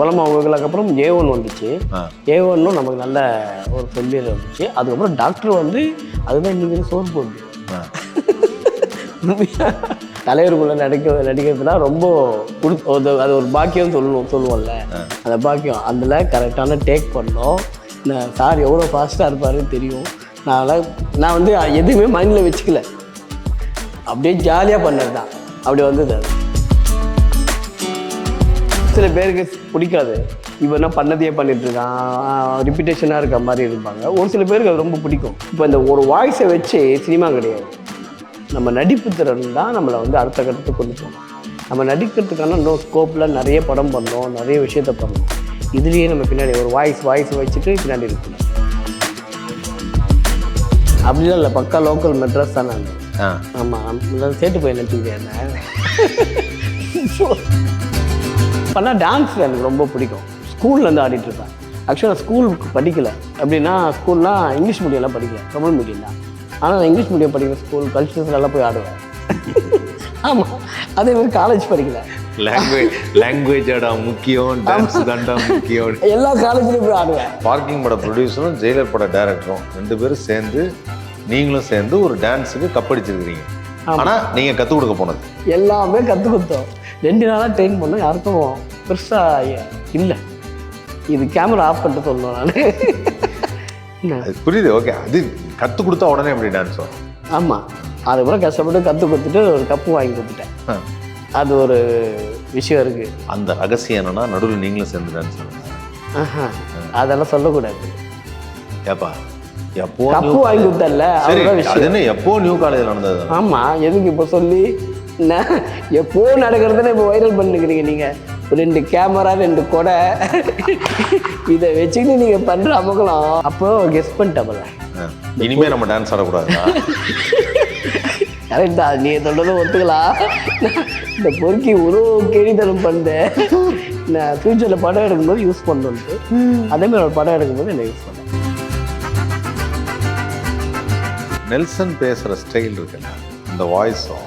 குளமா அவங்களுக்கு அப்புறம் ஏ ஒன் வந்துச்சு. ஏ ஒன்னும் நமக்கு நல்ல ஒரு ஃபெமிலியர் வந்துச்சு. அதுக்கப்புறம் டாக்டர் வந்து அதுதான் இன்னைக்கு சோறு. உண்மையா? தலைவருக்குள்ள நடிக்க நடிக்கிறதுனா ரொம்ப குடு அது- ஒரு பாக்கியம் சொல்லணும் சொல்லுவோம்ல. அந்த பாக்கியம். அதில் கரெக்டான டேக் பண்ணோம். சார் எவ்வளோ ஃபாஸ்ட்டாக இருப்பாருன்னு தெரியும். நான் நான் வந்து எதுவுமே மைண்டில் வச்சுக்கல. அப்படியே ஜாலியாக பண்ணது தான் அப்படி வந்தது அது. சில பேருக்கு பிடிக்காது. இவன் பண்ணதையே பண்ணிட்டு இருக்கான். ரிப்பிட்டேஷனாக இருக்க மாதிரி இருப்பாங்க. ஒரு சில பேருக்கு அது ரொம்ப பிடிக்கும். இப்போ இந்த ஒரு வாய்ஸை வச்சு சினிமா கிடையாது. நம்ம நடிப்பு திறன் தான் நம்மளை வந்து அடுத்த கட்டத்துக்கு கொண்டு போகணும் நம்ம நடிக்கிறதுக்கான இன்னும் ஸ்கோப்பில் நிறைய படம் பண்ணோம். நிறைய விஷயத்த பண்ணோம். இதுலேயே நம்ம பின்னாடி ஒரு வாய்ஸ் வாய்ஸ் வச்சுட்டு பின்னாடி இருக்கணும். அப்படிலாம் இல்லை. பக்கா லோக்கல் மெட்ராஸ் தான் நான். ஆமாம் சேட்டு போய் நினச்சிக்கிட்டேன் பண்ணால் டான்ஸ் எனக்கு ரொம்ப பிடிக்கும். ஸ்கூல்லேருந்து ஆடிட்டு இருப்பேன். ஆக்சுவலாக நான் ஸ்கூலுக்கு படிக்கல. எப்படின்னா ஸ்கூல்லாம் இங்கிலீஷ் மீடியம்லாம் படிக்கல. தமிழ் மீடியம் தான். ஆனால் நான் இங்கிலீஷ் மீடியம் படிக்கிற ஸ்கூல் கல்ச்சர்ஸ்லாம் போய் ஆடுவேன். ஆமாம் அதே மாதிரி காலேஜ் படிக்கல. லாங்குவேஜ் லாங்குவேஜோட முக்கியம். டான்ஸ் தாண்டா முக்கியம். எல்லா காலேஜ்லேயும் போய் ஆடுவேன். பார்க்கிங் பட ப்ரொடியூசரும் ஜெயிலர் பட டைரக்டரும் ரெண்டு பேரும் சேர்ந்து நீங்களும் சேர்ந்து ஒரு டான்ஸுக்கு கப்படிச்சிருக்கிறீங்க ஆனா நீங்க கற்றுக் கொடுக்க போனது. எல்லாமே கற்றுக் கொடுத்தோம். ரெண்டு நாளாக ட்ரெயின் பண்ணோம் யாருக்கும் பெருசாக இல்லை. இது கேமரா ஆஃப் பண்ணிட்டு சொல்லணும் நான். அது புரியுது ஓகே அது கற்றுக் கொடுத்தா உடனே எப்படி டான்ஸ் வரும்? ஆமாம் அதுக்கப்புறம் கஷ்டப்பட்டு கற்றுக் கொடுத்துட்டு ஒரு கப்பு வாங்கி கொடுத்துட்டேன். அது ஒரு விஷயம் இருக்குது அந்த ரகசியம் என்னன்னா நடுவில் நீங்களும் சேர்ந்து டான்ஸ் ஆஹா. அதெல்லாம் சொல்லக்கூடாது. ஏப்பா எப்போ கப்பு வாங்கி கொடுத்தல அதுதான் அது விஷயம். என்ன எப்போ நியூ காலேஜில் நடந்தது? ஆமாம் எதுக்கு இப்போ சொல்லி நான் எப்போ நடக்கிறதுன்னு இப்போ வைரல் பண்ணிக்கிறீங்க நீங்கள் ரெண்டு கேமரா ரெண்டு கொடை. இதை வச்சுக்கிட்டு நீங்கள் பண்ணுற அமகலம். அப்போ கெஸ் பண்ணிட்டப்பல ஆ. இனிமே நம்ம டான்ஸ் ஆடக்கூடாதுன்னா கரெக்ட் நீ சொல்கிறத ஒத்துக்கலாம் இந்த பொறுக்கி உருவ கேடித்தனம் பண்ணேன் நான் ஃப்யூச்சரில் படம் எடுக்கும்போது யூஸ் பண்ணணுன்ட்டு அதேமாதிரி ஒரு படம் எடுக்கும்போது என்ன யூஸ் பண்ணேன் நெல்சன் பேசுகிற ஸ்டைல் இருக்குல்ல அந்த வாய்ஸும்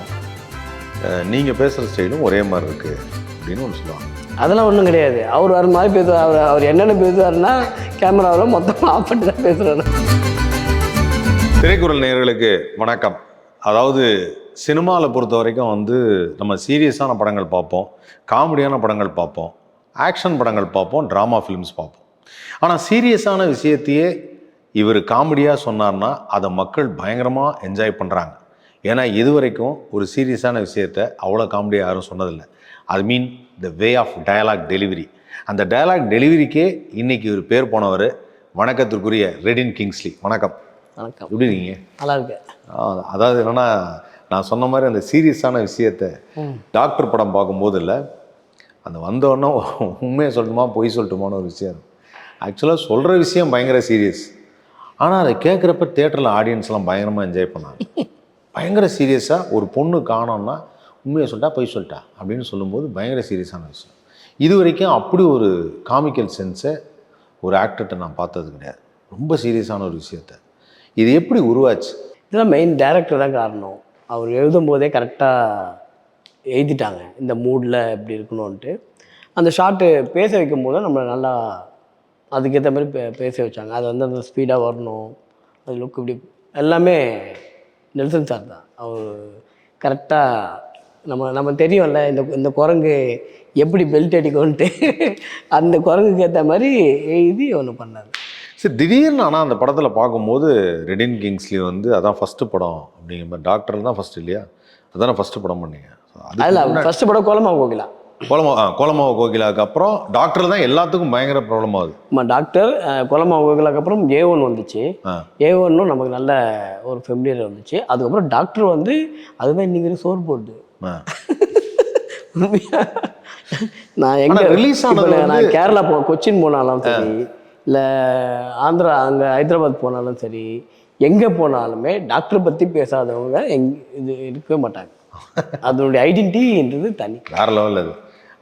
நீங்கள் பேசுகிற ஸ்டைலும் ஒரே மாதிரி இருக்கு அப்படின்னு ஒன்று சொல்லுவாங்க. அதெல்லாம் ஒன்றும் கிடையாது. அவர் வர மாதிரி பேசுவார். அவர் அவர் என்னென்ன பேசுவாருன்னா கேமராவில் மொத்தமாக ஆஃப் பண்ணிட்டு தான் பேசுகிறாரு திரைக்குறள் நேயர்களுக்கு வணக்கம். அதாவது சினிமாவில் பொறுத்த வரைக்கும் வந்து நம்ம சீரியஸான படங்கள் பார்ப்போம் காமெடியான படங்கள் பார்ப்போம் ஆக்ஷன் படங்கள் பார்ப்போம் ட்ராமா ஃபிலிம்ஸ் பார்ப்போம். ஆனால் சீரியஸான விஷயத்தையே இவர் காமெடியாக சொன்னார்னா அதை மக்கள் பயங்கரமாக என்ஜாய் பண்ணுறாங்க ஏன்னா இது வரைக்கும் ஒரு சீரியஸான விஷயத்தை அவ்வளோ காமெடியாக யாரும் சொன்னதில்லை. அது mean the way of dialogue delivery அந்த டயலாக் டெலிவரிக்கே இன்னைக்கு ஒரு பேர் போனவர் வணக்கத்திற்குரிய ரெடின் கிங்ஸ்லி வணக்கம். வணக்கம். எப்படி இருக்கீங்க? நல்லா இருக்கு அதாவது என்னன்னா நான் சொன்ன மாதிரி அந்த சீரியஸான விஷயத்த டாக்டர் படம் பார்க்கும்போது இல்லை அந்த வந்தோடனே உண்மையை சொல்லட்டுமா பொய் சொல்லட்டுமான்னு ஒரு விஷயம் ஆக்சுவலாக சொல்கிற விஷயம் பயங்கர சீரியஸ் ஆனால் அதை கேட்குறப்ப தேட்டரில் ஆடியன்ஸ்லாம் பயங்கரமாக என்ஜாய் பண்ணாங்க. பயங்கர சீரியஸாக ஒரு பொண்ணு காணோம்னா உண்மையை சொல்லிட்டா பொய் சொல்லிட்டா அப்படின்னு சொல்லும்போது பயங்கர சீரியஸான விஷயம். இது வரைக்கும் அப்படி ஒரு காமிக்கல் சென்ஸை ஒரு ஆக்டர்கிட்ட நான் பார்த்தது கிடையாது. ரொம்ப சீரியஸான ஒரு விஷயத்த. இது எப்படி உருவாச்சு? இதெல்லாம் மெயின் டேரக்டர் தான் காரணம். அவர் எழுதும் போதே கரெக்டாக எழுதிட்டாங்க. இந்த மூடில் எப்படி இருக்கணும்ன்ட்டு. அந்த ஷார்ட்டு பேச வைக்கும் போது நம்மளை நல்லா அதுக்கேற்ற மாதிரி பே பேச வச்சாங்க. அது வந்து அந்த ஸ்பீடாக வரணும். அது லுக் இப்படி எல்லாமே நெல்சன் சார் தான். அவர் கரெக்டாக நம்ம நம்ம தெரியும்ல இந்த இந்த குரங்கு எப்படி பெல்ட் அடிக்கும்ன்ட்டு. அந்த குரங்குக்கு ஏற்ற மாதிரி எழுதி ஒன்று பண்ணார். சரி திடீர்னு ஆனால் அந்த படத்தில் பார்க்கும்போது ரெடின் கிங்ஸ்லி வந்து அதான் ஃபஸ்ட்டு படம் அப்படிங்கிற மாதிரி டாக்டர் தான் ஃபஸ்ட் இல்லையா? அதானே ஃபஸ்ட்டு படம் பண்ணீங்க. அதில் ஃபஸ்ட்டு படம் கோலமா கோகிலா. கோலமா ஆ கோலமாவ கோகிலாவுக்கு அப்புறம் டாக்டர் தான் எல்லாத்துக்கும் பயங்கர ப்ராப்ளம் ஆகுது. நம்ம டாக்டர் அஹ், குலமா கோகிலாக்கு அப்புறம் ஏ ஒன் வந்துச்சு. ஏ ஒன்னும் நமக்கு நல்ல ஒரு ஃபெமிலியர் வந்துச்சு. அதுக்கப்புறம் டாக்டர் வந்து அதுதான் இன்னைக்கு சோறு உண்மையா? நான் எங்க இப்ப ஆனது நான் கேரளா போ கொச்சின் போனாலும் சரி இல்லை ஆந்திரா அங்கே ஹைதராபாத் போனாலும் சரி எங்கே போனாலுமே டாக்டர் பற்றி பேசாதவங்க எங் இது இருக்கவே மாட்டாங்க. அதனுடைய ஐடென்டிட்டின்றது தனி. வேற லெவலில் அது.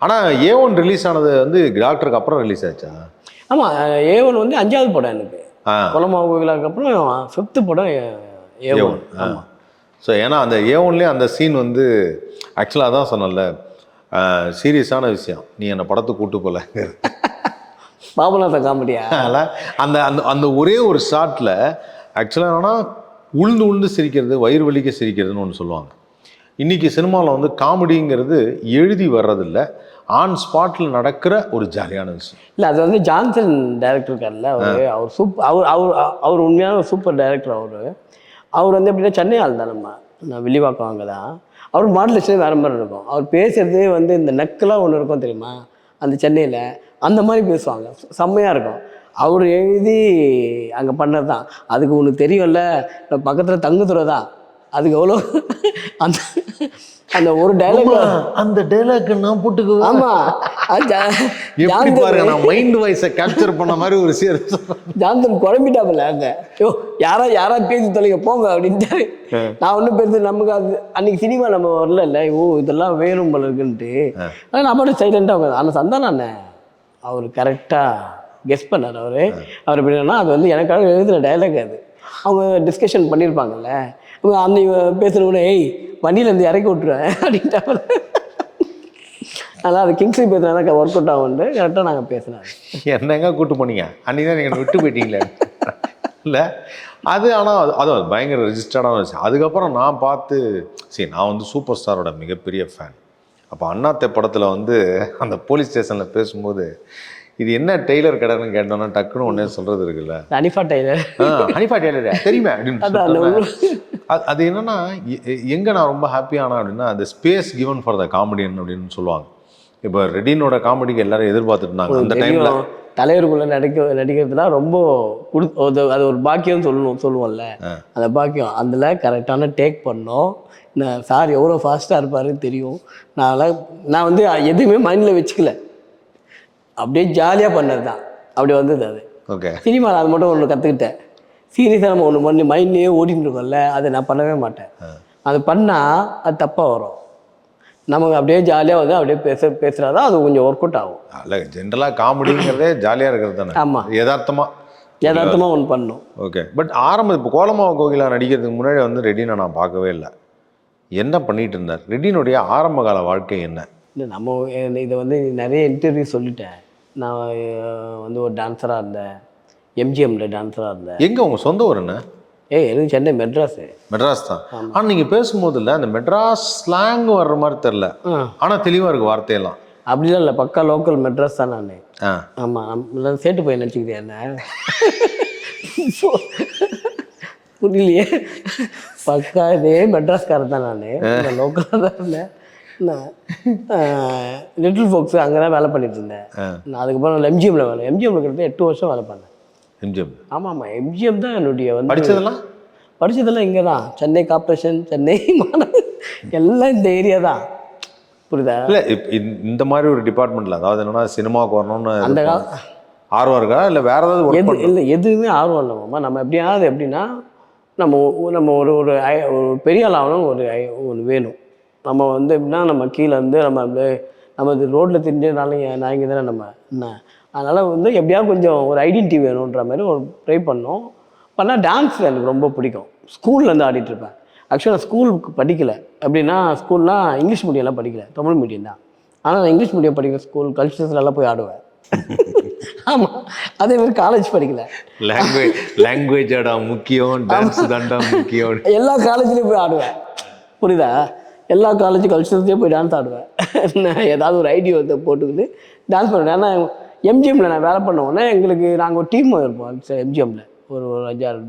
ஆனால் ஏ ஒன் ரிலீஸ் ஆனது வந்து டாக்டருக்கு அப்புறம் ரிலீஸ் ஆச்சா? ஆமாம் ஏ ஒன் வந்து அஞ்சாவது படம் எனக்கு. குலமா கோகிலாக்கு அப்புறம் ஃபிஃப்த்து படம் ஏ ஒன் ஆமாம் ஸோ ஏன்னா அந்த ஏ ஒன்லேயே அந்த சீன் வந்து ஆக்சுவலாக அதான் சொன்னல சீரியஸான விஷயம். நீ என்னை படத்துக்கு கூட்டு போல. பாபநாச காமெடியா அதனால அந்த அந்த அந்த ஒரே ஒரு ஷாட்டில் ஆக்சுவலாக என்னன்னா உளுந்து உளுந்து சிரிக்கிறது வயிறு வலிக்க சிரிக்கிறதுன்னு ஒன்று சொல்லுவாங்க. இன்னைக்கு சினிமாவில் வந்து காமெடிங்கிறது எழுதி வர்றதில்ல. ஆன் ஸ்பாட்டில் நடக்கிற ஒரு ஜாலியான விஷயம். இல்லை அது வந்து ஜான்சன் டைரக்டர் இருக்கார்ல அவர். அவர் சூப் அவர் அவர் அவர் உண்மையான ஒரு சூப்பர் டைரக்டர் அவர். அவர் வந்து எப்படின்னா சென்னை ஆள் தான் நம்ம. நான் வில்லிவாக்கம் அங்கே தான் அவர் மாடலேஷனே வேறு மாதிரி இருக்கும். அவர் பேசுறதே வந்து இந்த நக்கெல்லாம் ஒன்று இருக்கும் தெரியுமா? அந்த சென்னையில். அந்த மாதிரி பேசுவாங்க. செம்மையாக இருக்கும். அவர் எழுதி அங்கே பண்ணது தான் அதுக்கு உனக்கு தெரியும்ல பக்கத்தில் தங்குதுறை தான் அதுக்கு எவ்வளோ அந்த அந்த ஒரு டைலாக் அந்த டைலாக் நான் போட்டுக்குவேன். ஆமா. எப்படி பாருங்க நான் மைண்ட் வாய்ஸை கேப்சர் பண்ண மாதிரி ஒரு விஷயம் ஜான்சன் குழம்பிட்டாப்புல அங்க. யோ யாரா யாரா பேசி தொலைங்க போங்க அப்படின்ட்டு நான் ஒன்றும் பேசு நமக்கு அது அன்னைக்கு சினிமா நம்ம வரல இல்லை. ஓ இதெல்லாம் வேணும் போல இருக்குன்ட்டு. ஆனால் நான் மட்டும் சைலண்டாக உட்காந்து ஆனால் சந்தானம் அண்ணன் அவர் கரெக்டாக கெஸ் பண்ணார் அவர். அவர் எப்படின்னா அது வந்து எனக்காக எழுதின டைலாக் அது. அவங்க டிஸ்கஷன் பண்ணியிருப்பாங்கல்ல அவங்க அந்த பேசுகிறவங்க ஏய் வண்டியிலேருந்து இறக்கி விட்டுருவேன் அப்படின்ட்டாப்புல. அதனால் அது கிங்ஸி பேசுனா ஒர்க் அவுட் ஆகும்ட்டு கரெக்டாக நாங்கள் பேசினாங்க என்னங்க கூட்டு போனீங்க? அன்னைக்கு தான் நீங்கள் விட்டு போயிட்டீங்களே. இல்லை அது ஆனால் அது அது பயங்கர ரெஜிஸ்டர்டான விஷயம். அதுக்கப்புறம் நான் பார்த்து சரி நான் வந்து சூப்பர் ஸ்டாரோட மிகப்பெரிய ஃபேன் அப்போ அண்ணாத்தை படத்தில் வந்து அந்த போலீஸ் ஸ்டேஷனில் பேசும்போது இது என்ன டெய்லர் கடைன்னு கேட்டோன்னா டக்குன்னு ஒன்றே சொல்கிறது இருக்குல்ல. அனிஃபா டைலர் ஆ, ஹனிஃபா டெய்லரா தெரியுமே அப்படின்னு அது அது என்னன்னா எங்க நான் ரொம்ப ஹாப்பியானா அப்படின்னா அந்த space given for the comedian அப்படின்னு சொல்லுவாங்க. இப்போ ரெடினோட காமெடிக்கு எல்லாரும் எதிர்பார்த்துட்டு இருந்தாங்க. அந்த டைம்ல தலைவருக்குள்ள நடிக்க நடிக்கிறதுலாம் ரொம்ப குடு அது- அது ஒரு பாக்கியம் சொல்லணும் சொல்லுவோம்ல. அந்த பாக்கியம். அதில் கரெக்டான டேக் பண்ணோம். நான் சார் எவ்வளோ ஃபாஸ்ட்டாக இருப்பாருன்னு தெரியும். நான் நான் வந்து எதுவுமே மைண்டில் வச்சுக்கல. அப்படியே ஜாலியாக பண்ணது தான் அப்படி வந்தது அது. ஓகே சினிமாவில் அது மட்டும் ஒன்று கற்றுக்கிட்டேன் சீரியஸாக நம்ம ஒன்று பண்ணி மைண்ட்லேயே ஓடிட்டு இருக்கோம்ல அதை நான் பண்ணவே மாட்டேன். அது பண்ணால் அது தப்பாக வரும். நமக்கு அப்படியே ஜாலியாக வந்து அப்படியே பேச பேசுகிறா தான் அது கொஞ்சம் ஒர்க் அவுட் ஆகும். இல்லை ஜென்ரலாக காமெடிங்கிறதே ஜாலியாக இருக்கிறது தானே. ஆமா. யதார்த்தமா. யதார்த்தமாக ஒன்று பண்ணணும் ஓகே பட் ஆரம்ப இப்போ கோலமாவு கோகிலா நடிக்கிறதுக்கு முன்னாடி வந்து ரெடினை நான் பார்க்கவே இல்லை. என்ன பண்ணிட்டு இருந்தார்? ரெட்டினுடைய ஆரம்ப கால வாழ்க்கை என்ன? இல்லை நம்ம இதை வந்து நிறைய இன்டர்வியூ சொல்லிட்டேன். நான் வந்து ஒரு டான்ஸராக இருந்தேன். எம்ஜிஎம்ல டான்ஸராக இருந்தேன். எங்க உங்க சொந்த ஊர் என்ன? ஏய் எனக்கு சென்னை மெட்ராஸு. மெட்ராஸ் தான். ஆனா நீங்க பேசும்போது இல்ல அந்த மெட்ராஸ் ஸ்லாங் வர்ற மாதிரி தெரில ஆ. ஆனா தெளிவா இருக்கு வார்த்தையெல்லாம். அப்படிலாம் இல்லை பக்கா லோக்கல் மெட்ராஸ் தான் நான். ஆமாம் நம்ம சேட்டு போய் நினச்சிக்கிறியா என்ன? புரியலையே. பக்கா இதே மெட்ராஸ்காரர் தான் நான். லோக்கலாக தான் இருந்தேன் நான் லிட்டில் ஃபோக்ஸ் அங்கே தான் வேலை பண்ணிட்டு இருந்தேன். நான் அதுக்கப்புறம் எம்ஜிஎம்ல வேலை எம்ஜிஎம்ல கிட்ட எட்டு வருஷம் வேலை பண்ணேன். எம்ஜிஎம். ஆமாம் ஆமாம் எம்ஜிஎம் தான் என்னுடைய வந்து படிச்சதெல்லாம்? படிச்சதெல்லாம் இங்கே தான் சென்னை கார்ப்பரேஷன் சென்னை மாநகர் எல்லாம் இந்த ஏரியா தான். புரியுதா? இல்ல இந்த- மாதிரி ஒரு டிபார்ட்மெண்ட்ல அதாவது என்னன்னா சினிமாவுக்கு வரணும்னு அந்த ஆர்வம் இருக்கா? இல்ல வேற ஏதாவது எது இல்லை எதுவுமே ஆர்வம் இல்லைம்மா நம்ம எப்படியாவது எப்படின்னா நம்ம நம்ம ஒரு ஒரு ஐ- ஒரு பெரிய ஆள் ஆகணும் ஒரு ஒன்று வேணும். நம்ம வந்து எப்படின்னா நம்ம கீழே வந்து நம்ம நம்ம ரோட்டில் தெரிஞ்சதுனால நாய்ங்க தானே நம்ம என்ன? அதனால் வந்து எப்படியாவது கொஞ்சம் ஒரு ஐடென்டிட்டி வேணுன்ற மாதிரி ஒரு ட்ரை பண்ணோம். பண்ணால் டான்ஸ் எனக்கு ரொம்ப பிடிக்கும். ஸ்கூல்லேருந்து ஆடிட்டு இருப்பேன். ஆக்சுவலாக நான் ஸ்கூலுக்கு படிக்கலை. எப்படின்னா ஸ்கூல்லாம் இங்கிலீஷ் மீடியம்லாம் படிக்கல. தமிழ் மீடியம் தான். ஆனால் நான் இங்கிலீஷ் மீடியம் படிக்கிற ஸ்கூல் கல்ச்சர்ஸ்லாம் போய் ஆடுவேன். ஆமாம் அதே மாதிரி காலேஜ் படிக்கல. லாங்குவேஜ் லாங்குவேஜோட முக்கியம். டான்ஸ் தாண்டா முக்கியம். எல்லா காலேஜ்லேயும் போய் ஆடுவேன். புரியுதா? எல்லா காலேஜ் கல்ச்சர்ஸ்லேயும் போய் டான்ஸ் ஆடுவேன். நான் ஏதாவது ஒரு ஐடியா வந்து போட்டுக்கிட்டு டான்ஸ் பண்ணுவேன். ஏன்னா எம்ஜிஎம்மில் நான் வேலை பண்ண உடனே எங்களுக்கு நாங்கள் ஒரு டீம் இருப்போம். எம்ஜிஎம்மில் ஒரு ஒரு அஞ்சாறு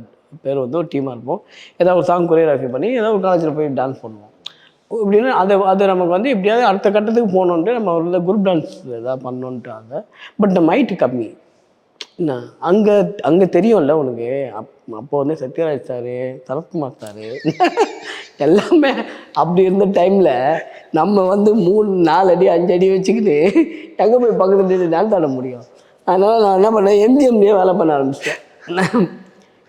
பேர் வந்து ஒரு டீமாக இருப்போம். ஏதாவது ஒரு சாங் கொரியோகிராஃபி பண்ணி ஏதாவது ஒரு காலேஜில் போய் டான்ஸ் பண்ணுவோம். இப்படின்னு அது அது நமக்கு வந்து எப்படியாவது அடுத்த கட்டத்துக்கு போகணுன்ட்டு நம்ம ஒரு குரூப் டான்ஸ் ஏதாவது பண்ணணுன்ட்டு அதை பட் இந்த மைட்டு கம்மி. என்ன? அங்கே அங்கே தெரியும்ல உனக்கு. அப் அப்போ வந்து சத்யராஜ் சார் சரத்குமார் சார் எல்லாமே அப்படி இருந்த டைமில் நம்ம வந்து மூணு நாலு அடி அஞ்சு அடி வச்சுக்கிட்டு எங்கே போய் பக்கத்துல டான்ஸ் ஆட முடியும்? அதனால் நான் என்ன பண்ணேன்? எம்ஜிஎம்லேயே வேலை பண்ண ஆரம்பிச்சிட்டேன்.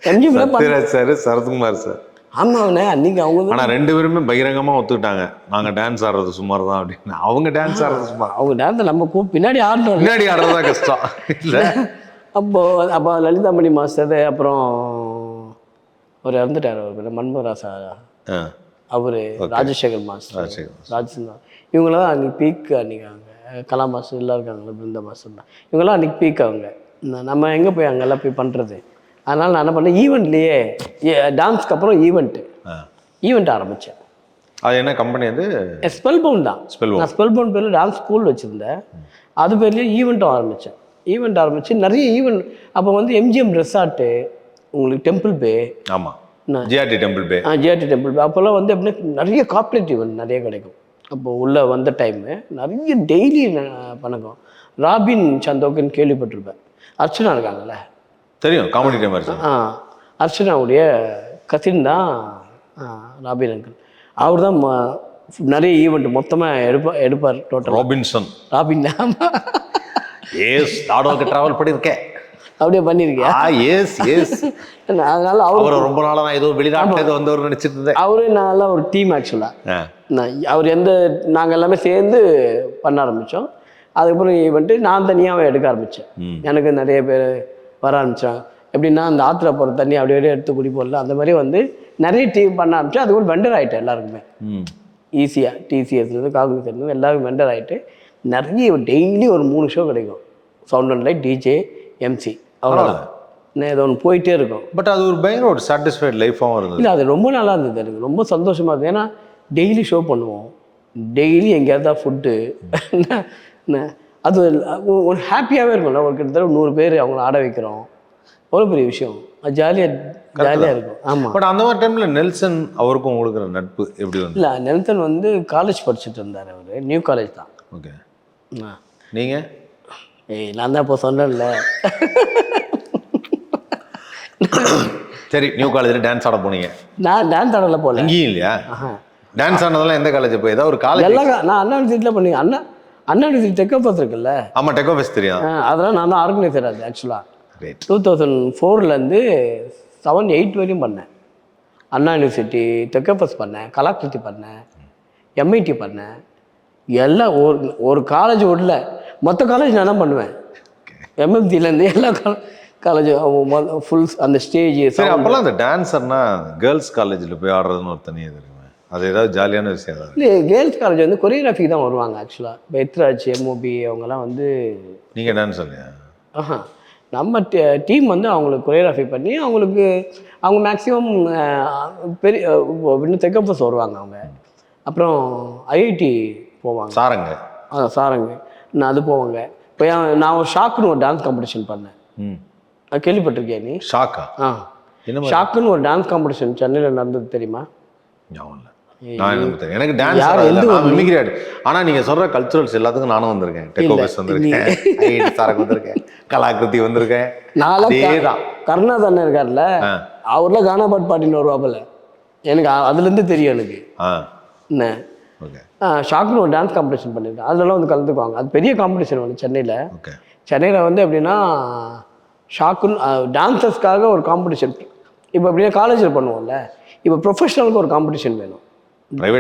எம்ஜிஎம்ல பண்ண சத்யராஜ் சார் சரத்குமார் சார். ஆமாண்ணே அன்றைக்கி அவங்க தான் ஆனா ரெண்டு பேருமே பகிரங்கமா ஒத்துக்கிட்டாங்க. நாங்க டான்ஸ் ஆடுறது சுமார் தான் அப்படின்னு. அவங்க டான்ஸ் ஆடுறது சுமார் அவங்க டான்ஸை நம்ம பின்னாடி ஆடணும் பின்னாடி ஆடுறதா கஷ்டம். இல்ல? அப்போ அப்போ லலிதாமணி மாஸ்டர் அப்புறம் அவர் இறந்துட்டார் அவர் மன்மராசா அவர் ராஜசேகர் மாஸ்டர். ராஜசேகர் ராஜசேகர். இவங்களாம் அன்றைக்கி பீக் அன்றைக்கி அவங்க கலா மாஸ்டர் எல்லாம் இருக்காங்களா பிருந்தா மாஸ்டர் தான் இவங்கெல்லாம் அன்றைக்கி பீக் அவங்க நம்ம எங்கே போய் அங்கெல்லாம் போய் பண்ணுறது அதனால் நான் என்ன பண்ணேன் ஈவெண்ட்லேயே டான்ஸ்க்கு அப்புறம் ஈவெண்ட்டு. ஈவெண்ட் ஆரம்பித்தேன் அது என்ன கம்பெனி அது? ஸ்பெல் பவுன் தான். நான் ஸ்பெல் பவுன் பேரில் டான்ஸ் ஸ்கூல் வச்சுருந்தேன். அது பேர்லேயே ஈவெண்ட்டும் ஆரம்பித்தேன் ஈவெண்ட் ஆரம்பித்து நிறைய ஈவெண்ட் அப்போ வந்து எம்ஜிஎம் ரெசார்ட்டு உங்களுக்கு டெம்பிள் பே ஆமா. GRT temple bay GRT temple bay அப்போல்லாம் வந்து எப்படின்னா நிறைய கார்ப்பரேட் ஈவெண்ட் நிறைய கிடைக்கும். அப்போ உள்ளே வந்த டைமு நிறைய டெய்லி பணக்கம் ராபின் சந்தோக்குன்னு கேள்விப்பட்டிருப்பேன். அர்ச்சனா இருக்காங்கல்ல? தெரியும் காமெடி டைம் ஆ அர்ச்சனாவுடைய கசின் தான் ஆ, ராபின் அங்கிள் அவர் தான் நிறைய ஈவெண்ட் மொத்தமாக எடுப்பா எடுப்பார் டோட்டல் ராபின்சன் ராபின் தான் எஸ் நாடோக்கு டிராவல் பண்ணியிருக்கேன். அப்படியே பண்ணியிருக்கியா? ஆ எஸ் எஸ் அதனால அவர் ரொம்ப நாளா நான் ஏதோ வெளிநாட்டுல வந்தவர் நினைச்சிட்டு இருந்தேன். அவரு நான்லாம் ஒரு டீம் ஆக்சுவலாக. நான் அவர் எந்த நாங்கள் எல்லாமே சேர்ந்து பண்ண ஆரம்பித்தோம் அதுக்கப்புறம் ஈவெண்ட்டு நான் தனியாகவே எடுக்க ஆரம்பித்தேன். எனக்கு நிறைய பேர் வர ஆரம்பித்தாங்க எப்படின்னா அந்த ஆற்றுல போகிற தண்ணி அப்படியே அப்படியே எடுத்து குடி போடல. அந்த மாதிரி வந்து நிறைய டீம் பண்ண ஆரம்பித்தேன் அதுக்கப்புறம் வெண்டர் ஆகிட்டேன் எல்லாருக்குமே. ஈஸியாக டிசிஎஸ்லேருந்து காங்கிரஸ்லேருந்து எல்லாரும் வெண்டர் ஆகிட்டு நிறைய டெய்லி ஒரு மூணு ஷோ கிடைக்கும். Sound and light DJ MC அவ்வளோதான் ஏதோ ஒன்று போயிட்டே இருக்கும். பட் அது ஒரு பயங்கர ஒரு சாட்டிஸ்ஃபைட் லைஃபாகவும் இருந்தது. இல்லை அது ரொம்ப நல்லா இருந்தது எனக்கு. ரொம்ப சந்தோஷமாக இருந்தது. ஏன்னா டெய்லி ஷோ பண்ணுவோம். டெய்லி எங்கேயாவது தான் ஃபுட்டு அது ஒரு ஹாப்பியாகவே இருக்கும்ல. ஒரு கிட்டத்தட்ட நூறு பேர் அவங்கள ஆட வைக்கிறோம். எவ்வளோ பெரிய விஷயம். அது ஜாலியாக ஜாலியாக இருக்கும். ஆமாம் பட் அந்த மாதிரி டைம்ல நெல்சன் அவருக்கும் உங்களுக்கு நட்பு எப்படி இல்லை நெல்சன் வந்து காலேஜ் படிச்சுட்டு இருந்தார் அவர். நியூ காலேஜ் தான். ஓகே ஆ. நீங்க? ஏய் நான் தான் இப்போ சொன்னேன்ல. சரி நியூ காலேஜ்ல டான்ஸ் ஆட போனீங்க. நான் டான்ஸ் ஆடல போல. இங்கேயும் இல்லையா. டான்ஸ் ஆனதெல்லாம் எந்த காலேஜ் போய் ஏதாவது ஒரு காலேஜ் எல்லா கா- நான் அண்ணா யூனிவர்சிட்டியில் பண்ணி அண்ணா அண்ணா யூனிவர்சிட்டி தெக்கப்பஸ் இருக்குல்ல. ஆமா டெக்கோ ஃபெஸ்ட் தெரியும். அதெல்லாம் நான் தான் ஆர்கனைசர் அது ஆக்சுவலாக டூ தௌசண்ட் ஃபோர்லேருந்து செவன் எயிட் வரையும் பண்ணேன். அண்ணா யூனிவர்சிட்டி தெக்கப்பஸ் பண்ணேன் கலாக்கிருதி பண்ணேன் எம்ஐடி பண்ணேன். எல்லாம் ஒரு ஒரு காலேஜ் விடல மொத்த காலேஜ் நான் தான் பண்ணுவேன்? எம்எம்சிலேருந்து எல்லா காலேஜ் ஃபுல் அந்த ஸ்டேஜ் சரி அப்போல்லாம் அந்த டான்ஸர்னா கேர்ள்ஸ் காலேஜில் போய் ஆடுறதுன்னு ஒரு தனி இது அது ஏதாவது ஜாலியான விஷயம் ஏதாவது? இல்லை கேர்ள்ஸ் காலேஜ் வந்து கொரியோகிராஃபிக்கு தான் வருவாங்க ஆக்சுவலாக பெத்ராஜ் எம்ஓபி அவங்கெல்லாம் வந்து நீங்க டான்ஸ் இல்லையா ஆஹா. நம்ம டீம் வந்து அவங்களுக்கு கொரியோகிராஃபி பண்ணி அவங்களுக்கு அவங்க மேக்ஸிமம் பெரிய இன்னும் தெக்கப்பஸ் வருவாங்க அவங்க. அப்புறம் ஐஐடி போவாங்க. சாரங்க. ஆ சாரங்க. நான் அது போவாங்க. இப்போ நான் ஒரு ஷாக்குன்னு ஒரு டான்ஸ் காம்படிஷன் பண்ணேன். ம். அது கேள்விப்பட்டிருக்கியா நீ? ஷாக்கா? ஆ. ஷாக்குன்னு ஒரு டான்ஸ் காம்படிஷன் சென்னையில் நடந்தது தெரியுமா? எனக்கு டான்ஸ் ஆனா நீங்க சொல்ற கல்ச்சுரல்ஸ் எல்லாத்துக்கும் நானும் வந்திருக்கேன். டெக்கோ இல்ல, பஸ் வந்திருக்கேன். சாரங்க வந்திருக்கேன். கலாகிருதி வந்திருக்கேன். அதேதான். கருணாஸ் அண்ணன் இருக்கார்ல. அவர்லாம் கானா பாட்டு பாட்டின்னு வருவாப்பில்ல எனக்கு அதுலேருந்து தெரியும் எனக்கு. என்ன? ஷாக்குன்னு ஒரு டான்ஸ் காம்படிஷன் பண்ணியிருக்கேன். அதெல்லாம் வந்து கலந்துக்குவாங்க. அது பெரிய காம்படிஷன் ஒன்று சென்னையில். ஓகே சென்னையில் வந்து எப்படின்னா ஷாக்குன்னு டான்சர்ஸ்க்காக ஒரு காம்படிஷன் இப்போ எப்படின்னா காலேஜில் பண்ணுவோம்ல. இப்போ ப்ரொஃபஷனலுக்கு ஒரு காம்படிஷன் வேணும்.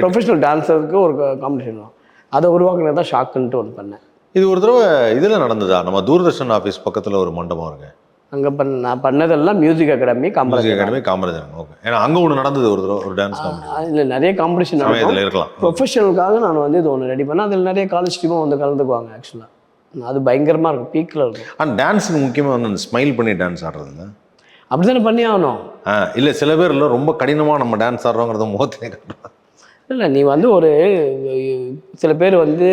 ப்ரொஃபஷனல் டான்சருக்கு ஒரு காம்படிஷன் வேணும். அதை உருவாக்குனது தான் ஷாக்குன்ட்டு ஒன்று பண்ணேன். இது ஒரு தடவை இதுல நடந்ததா? நம்ம தூர்தர்ஷன் ஆஃபீஸ் பக்கத்துல ஒரு மண்டபம் இருக்கு. அங்கே பண்ண நான் பண்ணதெல்லாம் music academy competition academy Kamarajar okay ஏன்னா அங்க ஒன்று நடந்தது ஒரு ஒரு டான்ஸ் அதில் நிறைய காம்படிஷன் சமயத்தில் இருக்கலாம். ப்ரொஃபஷனலுக்காக நான் வந்து இது ஒன்று ரெடி பண்ணேன். அதில் நிறைய காலேஜ் டீமும் வந்து கலந்துக்குவாங்க ஆக்சுவலாக அது பயங்கரமாக இருக்கும். பீக்கில் இருக்கும். ஆனால் டான்ஸுக்கு முக்கியமாக வந்து அந்த ஸ்மைல் பண்ணி டான்ஸ் ஆடுறதுல அப்படி தானே பண்ணி ஆகணும்? இல்லை சில பேர் இல்லை ரொம்ப கடினமாக நம்ம டான்ஸ் ஆடுறோங்கிறத முகத்திலே காட்டுறாங்க இல்லை நீ வந்து ஒரு சில பேர் வந்து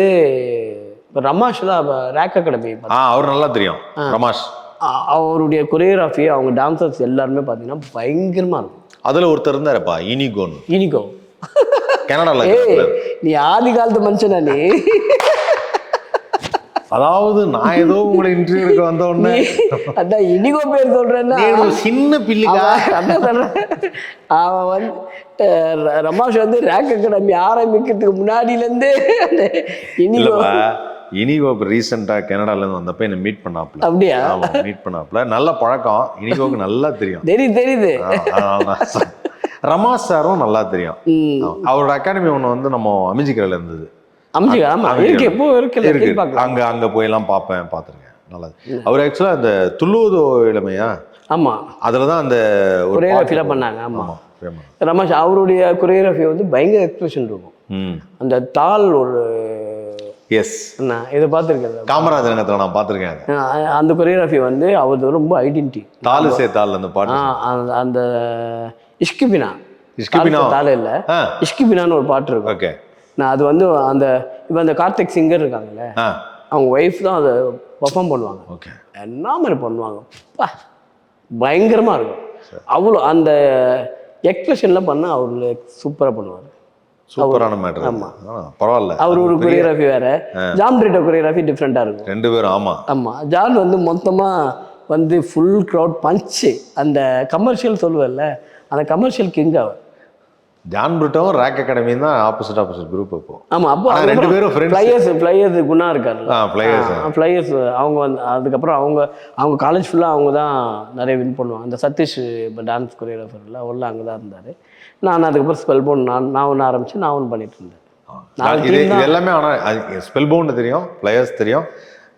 இப்போ ரமாஷ்லாம் ரேக் அகாடமி ஆ அவர் நல்லா தெரியும். ரமாஷ். அவருடைய கொரியோகிராஃபி அவங்க டான்சர்ஸ் எல்லாருமே பார்த்தீங்கன்னா பயங்கரமாக இருக்கும். அதில் ஒருத்தர் இருந்தாருப்பா இனிகோன்னு இனிகோ கனடாவில் நீ ஆதி காலத்து மனுஷனா நீ? அதாவது நான் ஏதோ உங்களை இன்டர்வியூ எடுக்க வந்த உடனே. அதான் இனிகோ பேர் சொல்றேன்னா. சின்ன பிள்ளைக்கா? அதான் சொல்றேன். அவன் வந்து ரமாஷ் வந்து ரேக் அகாடமி ஆரம்பிக்கிறதுக்கு முன்னாடியிலேருந்து இனிகோ இல்லைப்பா இனிகோ இப்போ ரீசெண்டாக கனடாலேருந்து வந்தப்ப என்னை மீட் பண்ணாப்புல. அப்படியா? ஆமாம் மீட் பண்ணாப்புல. நல்ல பழக்கம். இனிகோக்கு நல்லா தெரியும். தெரியுது தெரியுது. ரமாஸ் சாரும் நல்லா தெரியும். அவரோட அகாடமி ஒன்று வந்து நம்ம அமிஞ்சிக்கரையில் இருந்தது. அங்க அங்க போயெல்லாம் பார்ப்பேன் பார்த்துருக்கேன். நல்லது. அவர் ஆக்சுவலாக அந்த துள்ளுவதோ இளமையா? ஆமா. அதில் தான் அந்த ஒரு கொரியோகிராஃபிலாம் பண்ணாங்க ஆமா. ஆமா, பிரேமா. ரமேஷ் அவருடைய கொரியோகிராஃபி வந்து பயங்கர எக்ஸ்பிரஷன் இருக்கும். அந்த தாள் ஒரு எஸ் நான் இதை பார்த்துருக்கேன் காமராஜர் ரங்கத்தில் நான் பார்த்துருக்கேன் அந்த கொரியோகிராஃபி வந்து அவரது ரொம்ப ஐடென்டி தாலு சே தாள் அந்த பாட்டு. அந்த அந்த இஷ்கிபினா இஷ்கிபினா. தால இல்லை. இஷ்கிபினான்னு ஒரு பாட்டு இருக்கும். ஓகே. நான் அது வந்து அந்த இப்போ அந்த கார்த்திக் சிங்கர் இருக்காங்கல்ல அவங்க ஒய்ஃப் தான் அதை பர்ஃபார்ம் பண்ணுவாங்க. ஓகே. என்ன மாதிரி பண்ணுவாங்க? பயங்கரமாக இருக்கும். அவ்வளோ அந்த எக்ஸ்பிரஷனில் பண்ண அவர் சூப்பராக பண்ணுவார். சூப்பரான மேட்டர். ஆமா. பரவாயில்ல. அவர் ஒரு கொரியோகிராஃபி வேற. ஜாம் ரேட்டோ கொரியோகிராஃபி டிஃப்ரெண்ட்டாக இருக்கும். ரெண்டு பேரும் ஆமா. ஆமாம் ஜான் வந்து மொத்தமாக வந்து ஃபுல் க்ரௌட் பஞ்சு அந்த கமர்ஷியல் சொல்லுவல்ல அந்த கமர்ஷியல் கிங் அவர். ஜான் பிரிட்டோவும் ரேக் அகாடமியும் தான் ஆப்போசிட் ஆப்போசிட் குரூப் இப்போ. ஆமாம் அப்போ ரெண்டு பேரும். ஃப்ளையர்ஸ் ஃப்ளையர்ஸ் குணா இருக்கார்ல ஆ பிளேயர்ஸ் ஃப்ளையர்ஸ் அவங்க வந்து அதுக்கப்புறம் அவங்க அவங்க காலேஜ் ஃபுல்லாக அவங்க தான் நிறைய வின் பண்ணுவாங்க. அந்த சதீஷ் இப்போ டான்ஸ் கொரியோகிராஃபரில் உள்ள அங்கே தான் இருந்தார். நான் அதுக்கப்புறம் ஸ்பெல் போன் நான் நான் ஒன்று ஆரம்பித்து நான் ஒன்று பண்ணிட்டு இருந்தேன். நாலு இது இது எல்லாமே ஆனால் ஸ்பெல் பவுண்ட் தெரியும் பிளேயர்ஸ் தெரியும்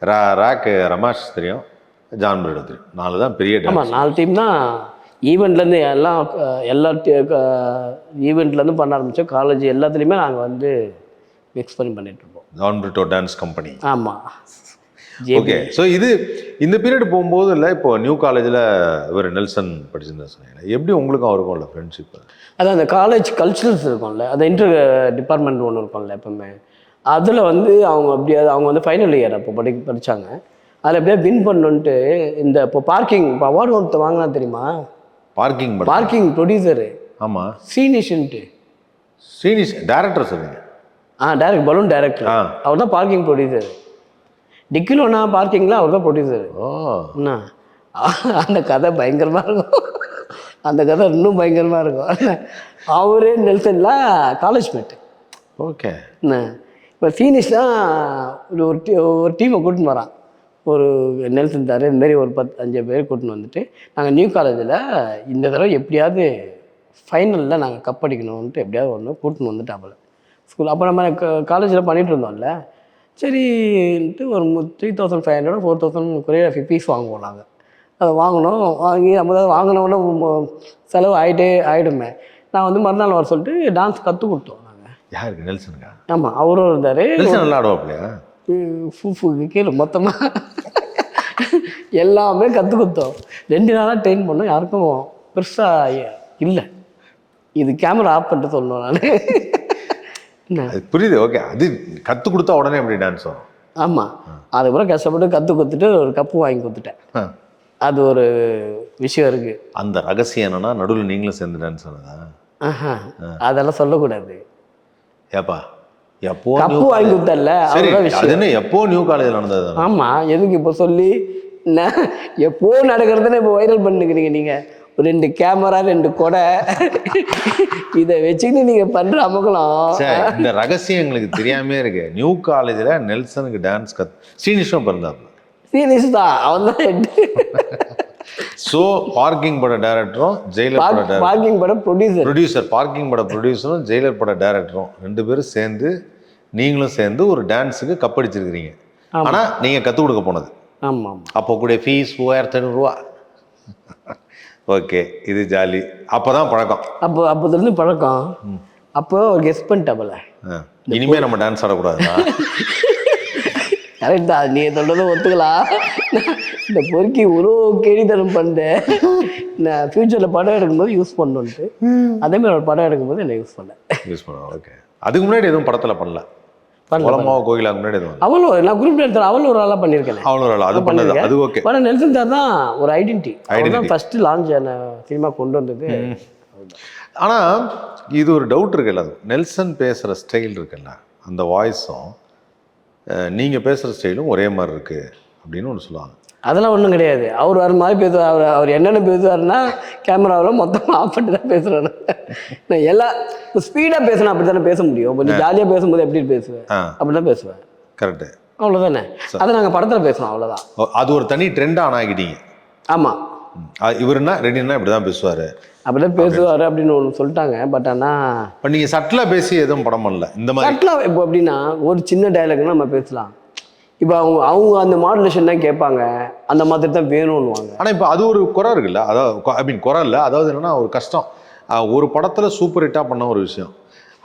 ரா ரேக் ரமேஷ் தெரியும் ஜான் பிரிட்டோ தெரியும். நாலு தான் பெரிய. ஆமாம் நாலு டீம் தான் ஈவெண்ட்லேருந்து எல்லாம் எல்லா ஈவெண்ட்லேருந்து பண்ண ஆரம்பித்தோம் காலேஜ் எல்லாத்துலேயுமே நாங்கள் வந்து மிக்ஸ் பண்ணி பண்ணிட்டு இருப்போம். ஜான் பிரிட்டோ டான்ஸ் கம்பெனி ஆமாம் ஓகே ஸோ இது இந்த பீரியட் போகும்போது இல்லை இப்போ நியூ காலேஜில் இவர் நெல்சன் படிச்சிருந்தா சொன்னீங்க எப்படி உங்களுக்கும் அவருக்கும் இல்லை ஃப்ரெண்ட்ஷிப் அதான் அந்த காலேஜ் கல்ச்சுரல்ஸ் இருக்கும்ல அந்த இன்டர் டிபார்ட்மெண்ட் ஒன்று இருக்கும்ல எப்பவுமே. அதில் வந்து அவங்க அப்படியே அவங்க வந்து ஃபைனல் இயர் அப்போ படி படித்தாங்க அதில் எப்படியே வின் பண்ணணுன்ட்டு இந்த இப்போ பார்க்கிங் இப்போ அவார்டு ஒருத்தர் வாங்கினா தெரியுமா? பார்க்கிங் பார்க்கிங் ப்ரொடியூசரு ஆமாம் சீனிஷன்ட்டு. ஸ்ரீனிஷ் டேரக்டர் சொல்லுங்க. ஆ டேரக்ட் பலூன் டேரக்டர் ஆ. அவர் தான் பார்க்கிங் ப்ரொடியூசர் டிக்கிலோனா பார்க்கிங்கில் அவர் தான் ப்ரொடியூசர் ஓ. என்ன அந்த கதை பயங்கரமாக இருக்கும். அந்த கதை இன்னும் பயங்கரமாக இருக்கும். அவரே நெல்சன்லாம் காலேஜ் மேட்டு ஓகே. என்ன இப்போ தான் ஒரு ஒரு டீ ஒரு டீமை கூட்டின்னு வரான். ஒரு நெல்சன் தார் இந்த மாதிரி ஒரு பத்து அஞ்சு பேர் கூட்டின்னு வந்துட்டு நாங்கள் நியூ காலேஜில் இந்த தடவை எப்படியாவது ஃபைனலில் நாங்கள் கப் அடிக்கணும்ன்ட்டு எப்படியாவது ஒன்று கூட்டின்னு வந்துட்டாப்புல. ஸ்கூல் அப்போ நம்ம காலேஜில் பண்ணிகிட்டு இருந்தோம்ல சரின்ட்டு ஒரு three thousand five hundred four thousand choreography fees வாங்குவோம் நாங்கள் அதை வாங்கினோம் வாங்கி நம்ம வாங்கினோடனே செலவு ஆகிட்டே ஆகிடுமே நான் வந்து மறுநாள் வர சொல்லிட்டு டான்ஸ் கற்றுக் கொடுத்தோம் நாங்கள் யாருக்கு? நெல்சனுக்கா? ஆமாம் அவரும் இருந்தார். நெல்சன் நல்லா ஆடுவாப்லையா ஃபூஃபுக்கு கீழே மொத்தமாக எல்லாமே கற்றுக் கொடுத்தோம். ரெண்டு நாளாக ட்ரெயின் பண்ணோம் யாருக்கும் பெருசாக இல்லை. இது கேமரா ஆஃப் பண்ணிட்டு சொல்லணும் நான். அது புரியுது ஓகே. அது கற்றுக் கொடுத்தா உடனே எப்படி டான்ஸ் வரும்? ஆமாம் அதுக்கப்புறம் கஷ்டப்பட்டு கற்றுக் கொடுத்துட்டு ஒரு கப்பு வாங்கி கொடுத்துட்டேன். அது ஒரு விஷயம் இருக்குது அந்த ரகசியம் என்னன்னா நடுவில் நீங்களும் சேர்ந்து டான்ஸ் ஆனதா ஆஹா. அதெல்லாம் சொல்லக்கூடாது. ஏப்பா எப்போ கப்பு வாங்கி கொடுத்தல அது என்ன எப்போ நியூ காலேஜில் நடந்தது? ஆமாம் எதுக்கு இப்போ சொல்லி எப்போ நடக்கிறதுன்னு இப்போ வைரல் பண்ணுக்கிறீங்க நீங்கள் ரெண்டு கேமரா ரெண்டு கொடை. இதை வச்சுக்கிட்டு நீங்கள் பண்ணுற அமகலம். இந்த ரகசியம் எங்களுக்கு தெரியாமே இருக்கு. நியூ காலேஜில் நெல்சனுக்கு டான்ஸ் கத் ஸ்ரீனிஷும் பிறந்தாப்புல. சீரியஸ் தான் அவன் தான் ஸோ பார்க்கிங் பட டேரக்டரும் ஜெயிலர் பட டேரக்டர் பார்க்கிங் படம் ப்ரொடியூசர் ப்ரொடியூசர் பார்க்கிங் பட ப்ரொடியூசரும் ஜெயிலர் பட டேரக்டரும் ரெண்டு பேரும் சேர்ந்து நீங்களும் சேர்ந்து ஒரு டான்ஸுக்கு கப்படிச்சிருக்கிறீங்க ஆனா நீங்க கற்றுக் கொடுக்க போனது. ஆமாம் அப்போ கூட ஃபீஸ் மூவாயிரத்தி ஐநூறுரூவா ஓகே இது ஜாலி அப்பதான் பழக்கம். அப்போ அப்போதுலேருந்து பழக்கம். அப்போ ஒரு கெஸ் பண்ணிட்டாப்பல ஆ. இனிமே நம்ம டான்ஸ் ஆடக்கூடாதுண்ணா கரெக்டா நீ சொல்றதை ஒத்துக்கலாம். இந்த பொறுக்கி ஒரு கேடித்தனம் பண்ணேன் நான் ஃப்யூச்சரில் படம் எடுக்கும்போது யூஸ் பண்ணணுன்ட்டு அதேமாதிரி ஒரு படம் எடுக்கும்போது என்ன யூஸ் பண்ணேன் யூஸ் பண்ணுவோம் ஓகே அதுக்கு முன்னாடி எதுவும் படத்துல பண்ணல? குளமாவ கோயிலாக்கு முன்னாடி அவளும் நான் குரூப் எடுத்தேன் அவளும் ஒரு ஆளாக பண்ணியிருக்கேன். அவ்வளோ நாள் அது பண்ணது? அது ஓகே. படம் நெல்சன் சார் தான் ஒரு ஐடென்டி Identity. ஃபர்ஸ்ட் லான்ச் ஆன சினிமா கொண்டு வந்தது. ஆனா இது ஒரு டவுட் இருக்குல்ல அது. நெல்சன் பேசுற ஸ்டைல் இருக்குல்ல அந்த வாய்ஸும் நீங்க பேசுற ஸ்டைலும் ஒரே மாதிரி இருக்கு அப்படின்னு ஒன்று சொல்லுவாங்க. அதெல்லாம் ஒன்றும் கிடையாது. அவர் வர மாதிரி பேசுவார். அவர் அவர் என்னென்ன பேசுவாருன்னா கேமராவில் மொத்தமாக ஆஃப் பண்ணிட்டு தான் பேசுகிறாரு நான் எல்லா ஸ்பீடாக பேசினா அப்படி தானே பேச முடியும். கொஞ்சம் ஜாலியாக பேசும்போது எப்படி பேசுவேன்? அப்படி தான் பேசுவேன். கரெக்டு அவ்வளோதானே அதை நாங்கள் படத்தில் பேசுகிறோம் அவ்வளோதான் அது ஒரு தனி ட்ரெண்டாக ஆன் ஆகிட்டீங்க ஆமாம் இவருன்னா ரெடினா இப்படி தான் பேசுவார். அப்படி தான் பேசுவார் அப்படின்னு ஒன்று சொல்லிட்டாங்க. பட் ஆனால் இப்போ நீங்கள் சட்டிலாக பேசி எதுவும் படம் பண்ணல. இந்த மாதிரி. கரெக்டாக இப்போ எப்படின்னா ஒரு சின்ன டயலாக்னா நம்ம பேசலாம். இப்போ அவங்க அவங்க அந்த மாடுலேஷன் தான் கேட்பாங்க. அந்த மாதிரி தான் வேணும்னுவாங்க. ஆனால் இப்போ அது ஒரு குறை இருக்குல்ல? அதாவது ஐ மீன் குறை இல்லை. அதாவது என்னன்னா ஒரு கஷ்டம். ஒரு படத்தில் சூப்பர் ஹிட்டாக பண்ண ஒரு விஷயம்.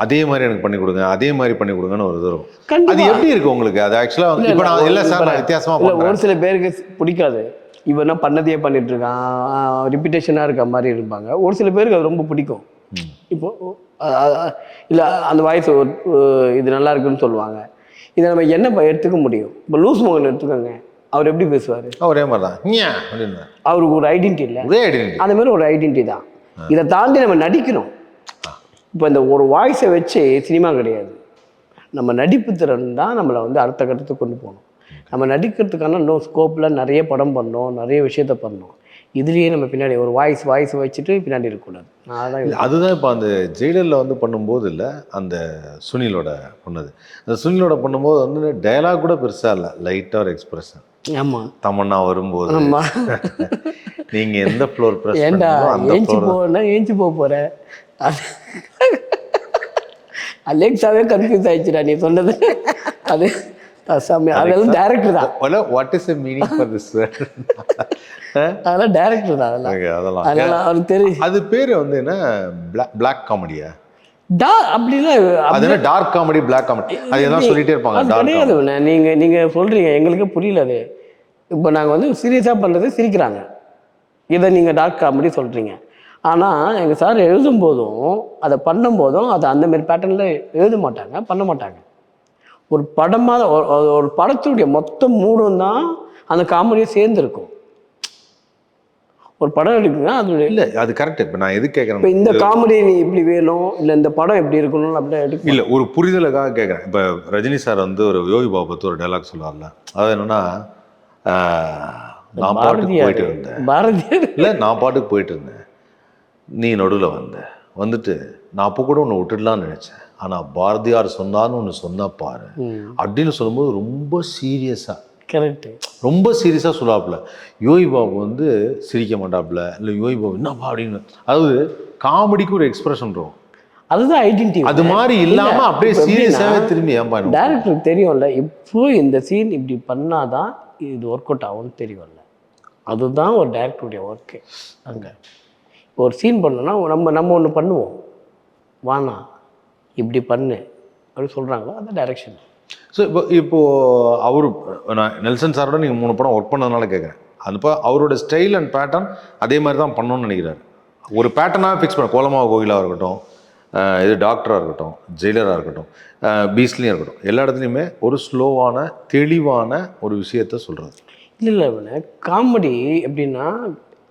அதே மாதிரி எனக்கு பண்ணி கொடுங்க. அதே மாதிரி பண்ணி கொடுங்கன்னு ஒரு இது வரும் அது எப்படி இருக்கு உங்களுக்கு? அது ஆக்சுவலாக இப்போ நான் இல்ல, சார் நான் வித்தியாசமா இல்ல பண்ணுறேன் ஒரு சில பேருக்கு பிடிக்காது. இவனா பண்ணதையே பண்ணிட்டு இருக்கான். ரிப்பீட்டேஷனாக இருக்க மாதிரி இருப்பாங்க. ஒரு சில பேருக்கு அது ரொம்ப பிடிக்கும். இப்போ இல்ல அந்த வாய்ஸ் இது நல்லா இருக்குன்னு சொல்லுவாங்க. இதை நம்ம என்ன எடுத்துக்க முடியும்? இப்போ லூஸ் மோகன் எடுத்துக்கோங்க. அவர் எப்படி பேசுவார்? ஒரே மாதிரி தான் அவருக்கு ஒரு ஐடென்டிட்டி இல்லை. ஒரே ஐடென்டி அந்த மாதிரி ஒரு ஐடென்டிட்டி தான். இதை தாண்டி நம்ம நடிக்கணும். இப்போ இந்த ஒரு வாய்ஸை வச்சு சினிமா கிடையாது. நம்ம நடிப்பு திறன் தான் நம்மளை வந்து அடுத்த கட்டத்துக்கு கொண்டு போகணும். நம்ம நடிக்கிறதுக்கான இன்னும் ஸ்கோப்பில் நிறைய படம் பண்ணோம் நிறைய விஷயத்த பண்ணோம். இதுலேயே நம்ம பின்னாடி ஒரு வாய்ஸ் வாய்ஸ் வச்சுட்டு பின்னாடி இருக்கக்கூடாது. அதான் அதுதான் இப்போ அந்த ஜெயிலரில் வந்து பண்ணும்போது இல்லை அந்த சுனிலோட பண்ணது. அந்த சுனிலோட பண்ணும்போது வந்து டயலாக் கூட பெருசாக இல்லை லைட்டாக ஒரு எக்ஸ்பிரஷன் ஆமாம் தமன்னா வரும்போது. ஆமாம் நீங்க எந்த ஃப்ளோர் பிரஸ் அந்த ஏஞ்சி போனா ஏஞ்சி போக அது- அலெக்ஸாவே கன்ஃபியூஸ் ஆயிடுச்சுடா நீ சொன்னது. அது சாமி அதெல்லாம் டேரக்டர் தான். What is meaning for this அதெல்லாம் டேரக்டர் தான் அதெல்லாம். அதெல்லாம். அதனால அவருக்கு தெரியும். அது பேர் வந்து என்ன? பிளாக் காமெடியா டா அப்படிலாம் அது என்ன? டார்க் காமெடி பிளாக் காமெடி அது எல்லாம் சொல்லிட்டே இருப்பாங்க கிடையாது உன்னை. நீங்க நீங்க சொல்றீங்க எங்களுக்கு புரியல அது. இப்போ நாங்க வந்து சீரியஸாக பண்றது சிரிக்கிறாங்க. இதை நீங்க டார்க் காமெடி சொல்றீங்க. ஆனா எங்க சார் எழுதும் போதும் அதை பண்ணும் போதும் அதை அந்த மாதிரி பேட்டர்னில் எழுத மாட்டாங்க பண்ண மாட்டாங்க. ஒரு படமாக ஒரு- படத்துடைய மொத்த மூடும் தான் அந்த காமெடியும் சேர்ந்துருக்கும். ஒரு படம் எடுக்குங்க அதோடைய இல்ல அது கரெக்ட் இப்போ நான் எது இப்போ கேட்குறேன் இந்த காமெடி நீ இப்படி வேணும் இல்லை இந்த படம் எப்படி இருக்கணும் அப்படி எடுக்க இல்ல ஒரு புரிதலுக்காக கேட்குறேன் இப்போ ரஜினி சார் வந்து ஒரு யோகி பாபு பத்தி ஒரு டைலாக் சொல்லுவார்ல. அது என்னன்னா நான் பாட்டுக்கு போயிட்டு இருந்தேன் பாரதியார். இல்லை நான் பாட்டுக்கு போயிட்டு இருந்தேன் நீ நடுவில் வந்த. வந்துட்டு நான் அப்போ கூட உன்னை விட்டுடலாம்னு நினச்சேன். ஆனால் பாரதியார் சொன்னான்னு ஒன்று சொன்னா பாரு. அப்படின்னு சொல்லும்போது ரொம்ப சீரியஸாக கரெக்டு ரொம்ப சீரியஸாக சொல்லாப்புல. யோகி பாபு வந்து சிரிக்க மாட்டாப்புல. இல்லை யோகி பாபு என்னப்பா அப்படின்னு. அதாவது காமெடிக்கு ஒரு எக்ஸ்பிரஷன் இருக்கும். அதுதான் ஐடென்டிட்டி அது மாதிரி இல்லாம இல்ல, அப்படியே சீரியஸாவே திரும்பி என்ன டேரக்டருக்கு தெரியும்ல இப்போ இந்த சீன் இப்படி பண்ணாதான் இது ஒர்க் அவுட் ஆகும்னு தெரியும்ல. அதுதான் ஒரு டேரக்டருடைய ஒர்க்கு அங்கே. ஒரு சீன் பண்ணோன்னா நம்ம நம்ம ஒன்று பண்ணுவோம். வானா இப்படி பண்ணு அப்படி சொல்கிறாங்களோ அது டைரக்ஷன் ஸோ இப்போ இப்போ அவரு நான் நெல்சன் சாரோட நீங்கள் மூணு படம் ஒர்க் பண்ணதுனால கேட்குறேன் அப்போ அவரோட ஸ்டைல் அண்ட் பேட்டர்ன் அதே மாதிரி தான் பண்ணணும்னு நினைக்கிறாரு. ஒரு பேட்டர்னாக ஃபிக்ஸ் பண்ண கோலமாவ கோகிலாக இருக்கட்டும் இது டாக்டராக இருக்கட்டும் ஜெயிலராக இருக்கட்டும் பீஸ்லியும் இருக்கட்டும் எல்லா இடத்துலையுமே ஒரு ஸ்லோவான தெளிவான ஒரு விஷயத்த சொல்கிறது இல்லை இல்லை காமெடி எப்படின்னா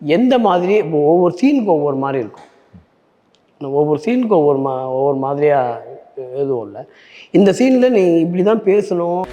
எந்த மாதிரி இப்போ ஒவ்வொரு சீனுக்கு ஒவ்வொரு மாதிரி இருக்கும். ஒவ்வொரு சீனுக்கு ஒவ்வொரு மா ஒவ்வொரு மாதிரியாக எதுவும் இல்லை. இந்த சீனில் நீ இப்படி தான் பேசணும்.